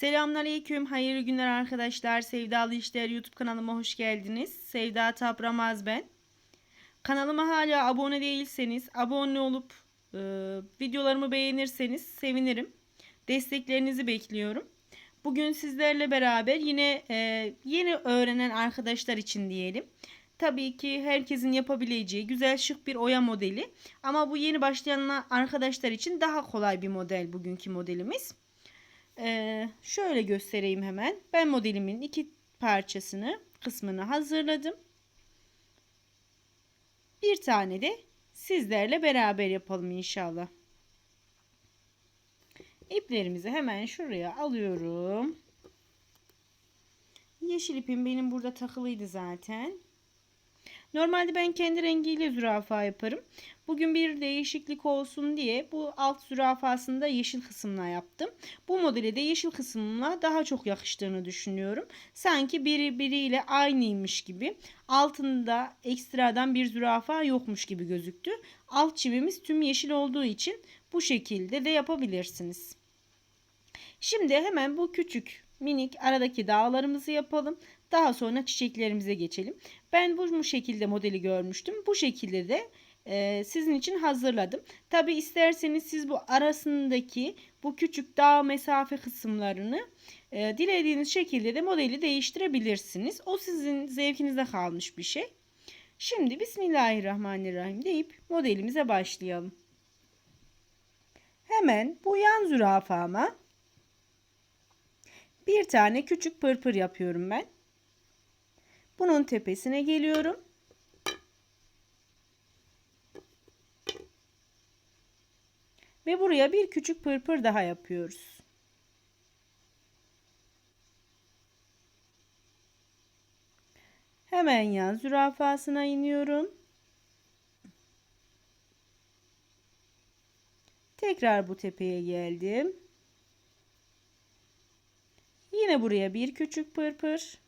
Selamünaleyküm, hayırlı günler arkadaşlar. Sevdalı İşler YouTube kanalıma hoş geldiniz. Sevda Tapramaz ben. Kanalıma hala abone değilseniz, abone olup e, videolarımı beğenirseniz sevinirim. Desteklerinizi bekliyorum. Bugün sizlerle beraber yine e, yeni öğrenen arkadaşlar için diyelim. Tabii ki herkesin yapabileceği güzel şık bir oya modeli. Ama bu yeni başlayan arkadaşlar için daha kolay bir model bugünkü modelimiz. Ee, şöyle göstereyim hemen. Ben modelimin iki parçasını, kısmını hazırladım. Bir tane de sizlerle beraber yapalım inşallah. İplerimizi hemen şuraya alıyorum. Yeşil ipim benim burada takılıydı zaten. Normalde ben kendi rengiyle zürafa yaparım. Bugün bir değişiklik olsun diye bu alt zürafasını da yeşil kısımla yaptım. Bu modeli de yeşil kısımla daha çok yakıştığını düşünüyorum. Sanki biri biriyle aynıymış gibi. Altında ekstradan bir zürafa yokmuş gibi gözüktü. Alt çivimiz tüm yeşil olduğu için bu şekilde de yapabilirsiniz. Şimdi hemen bu küçük minik aradaki dağlarımızı yapalım. Daha sonra çiçeklerimize geçelim. Ben bu, bu şekilde modeli görmüştüm. Bu şekilde de e, sizin için hazırladım. Tabi isterseniz siz bu arasındaki bu küçük dağ mesafe kısımlarını e, dilediğiniz şekilde de modeli değiştirebilirsiniz. O sizin zevkinize kalmış bir şey. Şimdi Bismillahirrahmanirrahim deyip modelimize başlayalım. Hemen bu yan zürafama bir tane küçük pırpır yapıyorum ben. Bunun tepesine geliyorum. Ve buraya bir küçük pırpır daha yapıyoruz. Hemen yan zürafasına iniyorum. Tekrar bu tepeye geldim. Yine buraya bir küçük pırpır.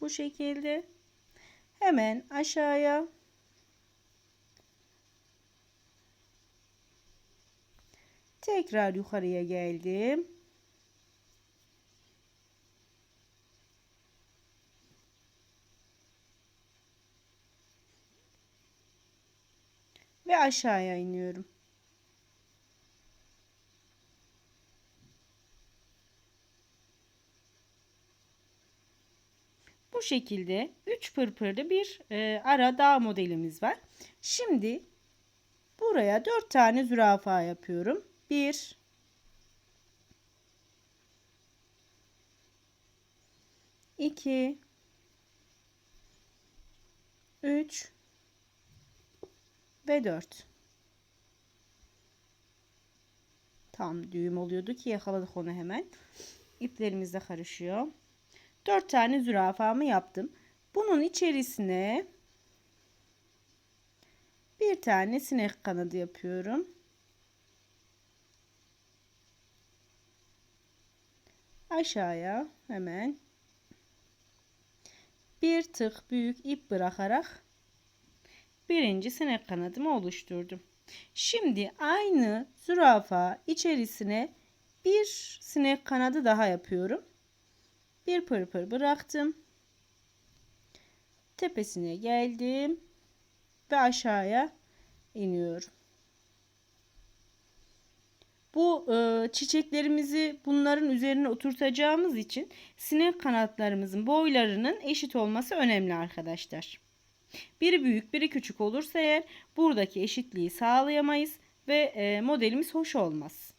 Bu şekilde hemen aşağıya tekrar yukarıya geldim. Ve aşağıya iniyorum. Bu şekilde 3 pırpırlı bir e, ara dağ modelimiz var. Şimdi buraya 4 tane zürafa yapıyorum. 1 2 3 ve 4. Tam düğüm oluyordu ki yakaladık onu hemen. İplerimiz de karışıyor. 4 tane zürafamı yaptım. Bunun içerisine bir tane sinek kanadı yapıyorum. Aşağıya hemen bir tık büyük ip bırakarak birinci sinek kanadımı oluşturdum. Şimdi aynı zürafa içerisine bir sinek kanadı daha yapıyorum. Bir pırpır bıraktım. Tepesine geldim ve aşağıya iniyorum. Bu e, çiçeklerimizi bunların üzerine oturtacağımız için sinek kanatlarımızın boylarının eşit olması önemli arkadaşlar. Biri büyük biri küçük olursa eğer buradaki eşitliği sağlayamayız ve e, modelimiz hoş olmaz.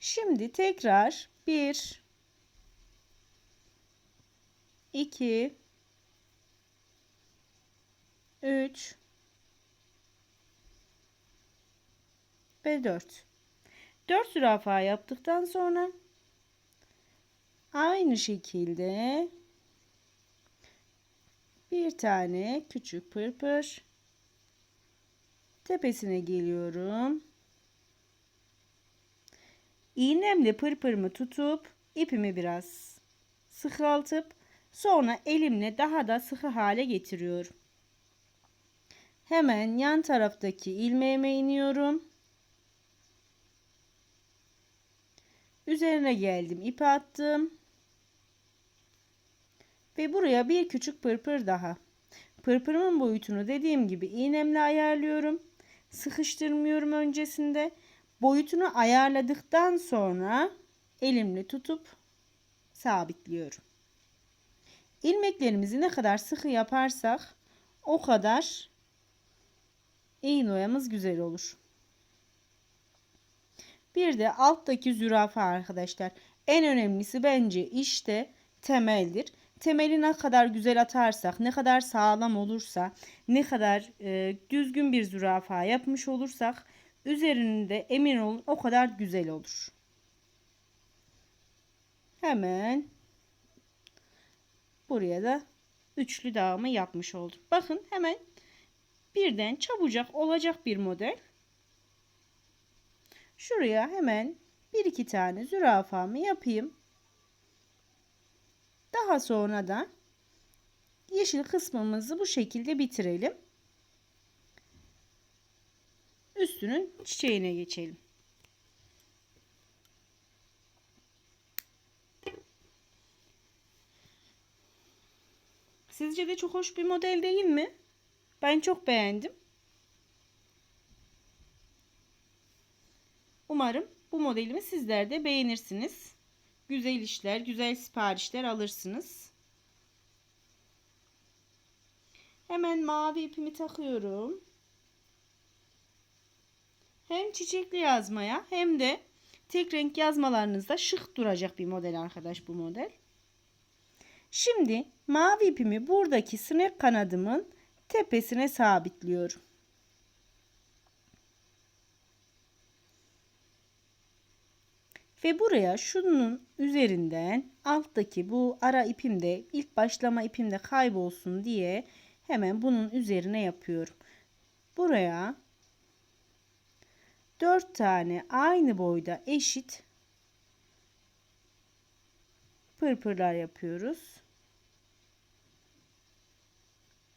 Şimdi tekrar 1 2 3 ve 4 4 zürafa yaptıktan sonra Aynı şekilde bir tane küçük pırpır tepesine geliyorum. İğnemle pırpırımı tutup ipimi biraz sıkaltıp Sonra elimle daha da sıkı hale getiriyorum. Hemen yan taraftaki ilmeğime iniyorum. Üzerine geldim, ipi attım. Ve buraya bir küçük pırpır daha. Pırpırımın boyutunu dediğim gibi iğnemle ayarlıyorum. Sıkıştırmıyorum öncesinde. Boyutunu ayarladıktan sonra elimle tutup sabitliyorum. İlmeklerimizi ne kadar sıkı yaparsak o kadar iğne oyamız güzel olur. Bir de alttaki zürafa arkadaşlar. En önemlisi bence işte temeldir. Temeli ne kadar güzel atarsak, ne kadar sağlam olursa, ne kadar e, düzgün bir zürafa yapmış olursak üzerinde emin olun o kadar güzel olur. Hemen buraya da üçlü dağımı yapmış oldum. Bakın hemen birden çabucak olacak bir model. Şuraya hemen bir iki tane zürafamı yapayım. Daha sonra da yeşil kısmımızı bu şekilde bitirelim. Üstünün çiçeğine geçelim. Sizce de çok hoş bir model değil mi? Ben çok beğendim. Umarım bu modelimi sizler de beğenirsiniz. Güzel işler, güzel siparişler alırsınız. Hemen mavi ipimi takıyorum. Hem çiçekli yazmaya hem de tek renk yazmalarınızda şık duracak bir model arkadaş bu model. Şimdi mavi ipimi buradaki sinek kanadımın tepesine sabitliyorum. Ve buraya şunun üzerinden alttaki bu ara ipimde ilk başlama ipimde kaybolsun diye hemen bunun üzerine yapıyorum. Buraya 4 tane aynı boyda eşit pırpırlar yapıyoruz.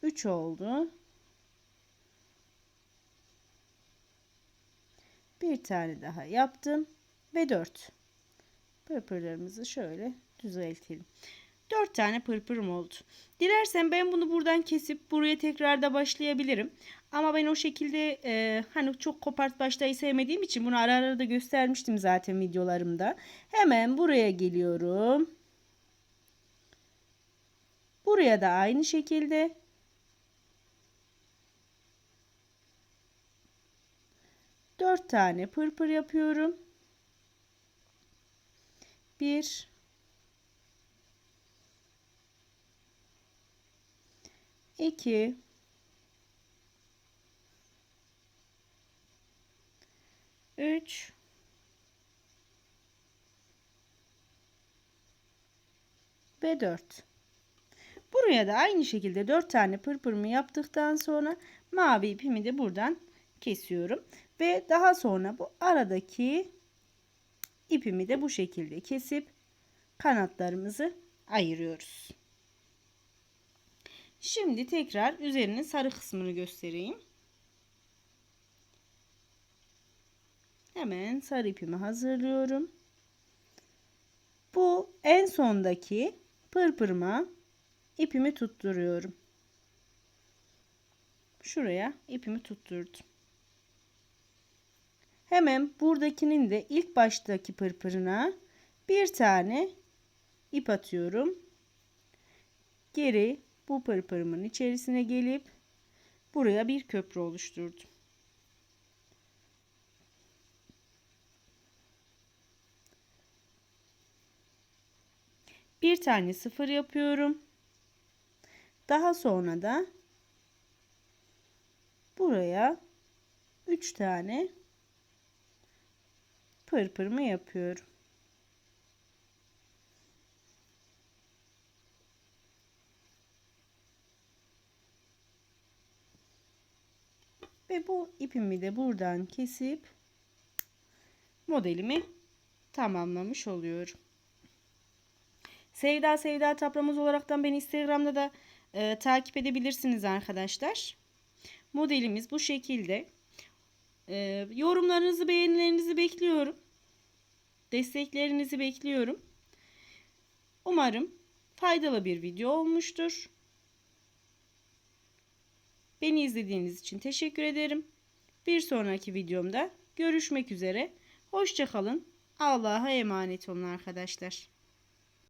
3 oldu. Bir tane daha yaptım ve 4. Pırpırlarımızı şöyle düzeltelim. 4 tane pırpırım oldu. Dilersen ben bunu buradan kesip buraya tekrar da başlayabilirim. Ama ben o şekilde e, hani çok kopart başlayı sevmediğim için bunu ara ara da göstermiştim zaten videolarımda. Hemen buraya geliyorum. Buraya da aynı şekilde dört tane pırpır yapıyorum. Bir iki üç ve dört. Buraya da aynı şekilde dört tane pırpırımı yaptıktan sonra mavi ipimi de buradan kesiyorum. Ve daha sonra bu aradaki ipimi de bu şekilde kesip kanatlarımızı ayırıyoruz. Şimdi tekrar üzerinin sarı kısmını göstereyim. Hemen sarı ipimi hazırlıyorum. Bu en sondaki pırpırıma ipimi tutturuyorum. Şuraya ipimi tutturdum. Hemen buradakinin de ilk baştaki pırpırına bir tane ip atıyorum. Geri bu pırpırımın içerisine gelip buraya bir köprü oluşturdum. Bir tane sıfır yapıyorum. Daha sonra da buraya 3 tane pırpırımı yapıyorum. Ve bu ipimi de buradan kesip modelimi tamamlamış oluyorum. Sevda Sevda Tapramız olaraktan beni Instagram'da da e, takip edebilirsiniz arkadaşlar. Modelimiz bu şekilde. E, yorumlarınızı, beğenilerinizi bekliyorum. Desteklerinizi bekliyorum. Umarım faydalı bir video olmuştur. Beni izlediğiniz için teşekkür ederim. Bir sonraki videomda görüşmek üzere. Hoşçakalın. Allah'a emanet olun arkadaşlar.